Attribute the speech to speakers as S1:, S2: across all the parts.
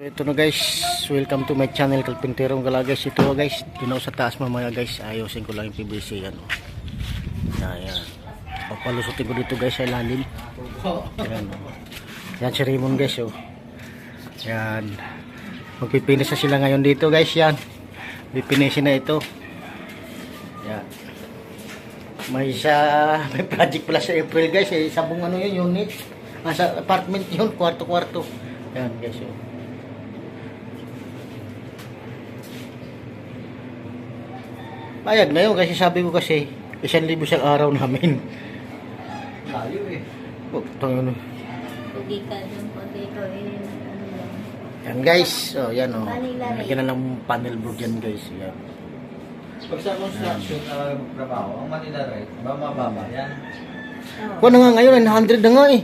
S1: Ito na guys, welcome to my channel Kalpinterong Gala guys. Ito guys, ako sa taas mamaya guys. Ayusin ko lang yung PVC ano. Ayan. Papalusutin ko dito guys sa ilalim. Ayan. oh. Yan si Raymond guys oh. Yan. Magpipinis na sila ngayon dito guys yan. Pipinisin na ito. Yan. May isa, may project pala sa April guys eh. Sabong ano yun, unit. Nasa apartment yun, kwarto-kwarto. Yan guys oh. Bayad na yun kasi sabi ko kasi isang libo sa araw namin.
S2: Layo eh.
S1: Oh, tangin.
S3: Pagi ka dun, pagi ko eh, ano.
S1: Yan guys, oh yan oh. Lagyan na ng panel board yan guys. Yan.
S2: Pag sa construction na trabaho, ang Manila rate, ba mababa yan?
S3: Oo.
S1: Kuha na nga ngayon, 900 na nga eh.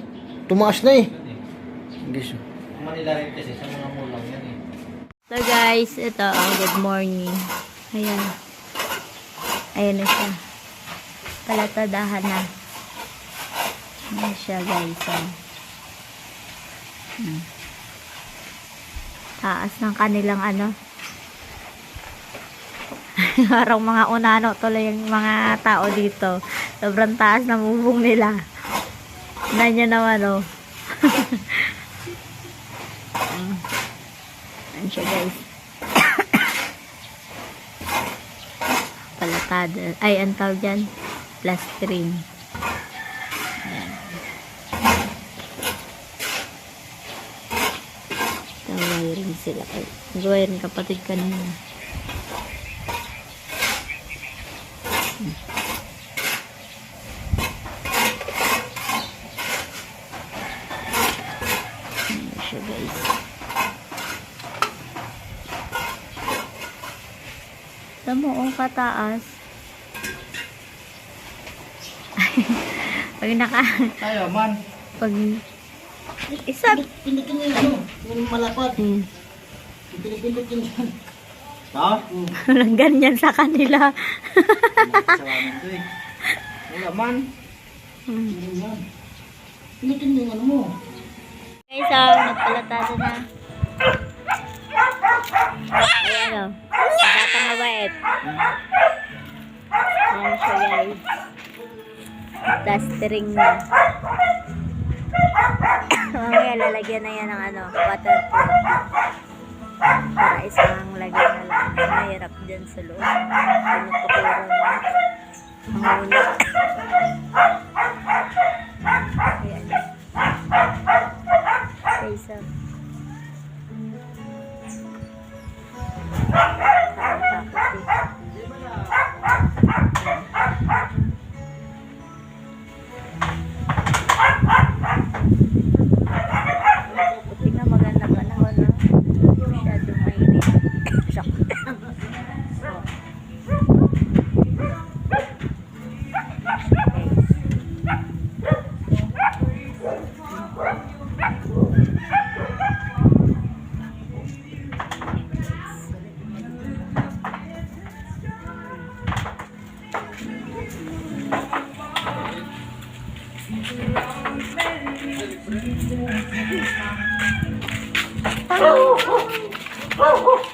S1: Tumaas na eh.
S2: Eh.
S1: Guys, oh.
S2: Ang Manila rate kasi sa mga mulang yan eh.
S3: So guys, ito ang good morning. Ayan. Ayan na siya. Palatadahan na. Ayan siya guys. Oh. Hmm. Taas ng kanilang ano. Parang mga unano tuloy yung mga tao dito. Sobrang taas ng bubong nila. Na nyo naman oh. Hmm. Ayan siya guys. Palatado. Ay, ang tawag dyan. Plastering. Ayan. Ito, wiring sila. Ay, wiring kapatid kanina. Hmm. Ayan siya guys. Tamo, oh, kataas. pag naka,
S1: Tayo man.
S3: pag, isa,
S1: Pinitin niyo yung ano, yung malapad.
S3: hmm,
S1: Pinipindot yun yan. Ha? Hmm.
S3: walang ganyan sa kanila.
S1: Sa amin to. Wala man.
S3: Hmm.
S1: Pinitin niyo yung ano mo.
S3: Guys, oh, nagpalatado na. Ayan, oh. Batang mabait. Ayan siya, guys. Plastering na. Mamaya lalagyan na yan ng ano, waterproof. Para isang lagyan na lang. Mahirap dyan sa loob. Tinutukuran mo. Ang Oh! oh! oh!